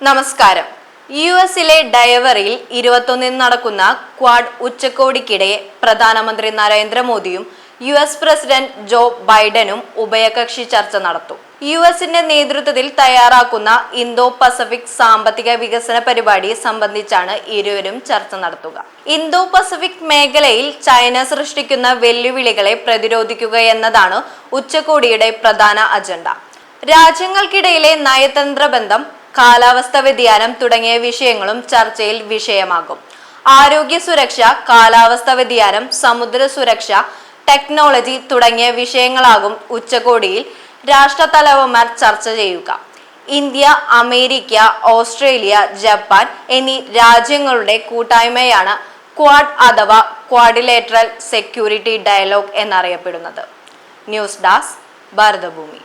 നമസ്കാരം. യു എസിലെ ഡയവറിയിൽ ഇരുപത്തൊന്നിന് നടക്കുന്ന ക്വാഡ് ഉച്ചകോടിക്കിടെ പ്രധാനമന്ത്രി നരേന്ദ്രമോദിയും യു എസ് പ്രസിഡന്റ് ജോ ബൈഡനും ഉഭയകക്ഷി ചർച്ച നടത്തും. യു എസിന്റെ നേതൃത്വത്തിൽ തയ്യാറാക്കുന്ന ഇന്തോ പസഫിക് സാമ്പത്തിക വികസന പരിപാടി സംബന്ധിച്ചാണ് ഇരുവരും ചർച്ച നടത്തുക. ഇന്തോ പസഫിക് മേഖലയിൽ ചൈന സൃഷ്ടിക്കുന്ന വെല്ലുവിളികളെ പ്രതിരോധിക്കുക എന്നതാണ് ഉച്ചകോടിയുടെ പ്രധാന അജണ്ട. രാജ്യങ്ങൾക്കിടയിലെ നയതന്ത്ര ബന്ധം കാലാവസ്ഥ വ്യതിയാനം തുടങ്ങിയ വിഷയങ്ങളും ചർച്ചയിൽ വിഷയമാകും. ആരോഗ്യ സുരക്ഷ കാലാവസ്ഥ വ്യതിയാനം സമുദ്ര സുരക്ഷ ടെക്നോളജി തുടങ്ങിയ വിഷയങ്ങളാകും ഉച്ചകോടിയിൽ രാഷ്ട്രതലവന്മാർ ചർച്ച ചെയ്യുക. ഇന്ത്യ അമേരിക്ക ഓസ്ട്രേലിയ ജപ്പാൻ എന്നീ രാജ്യങ്ങളുടെ കൂട്ടായ്മയാണ് ക്വാഡ് അഥവാ ക്വാഡിലേറ്ററൽ സെക്യൂരിറ്റി ഡയലോഗ് എന്നറിയപ്പെടുന്നത്. ന്യൂസ് ഡാസ് ഭാരതഭൂമി.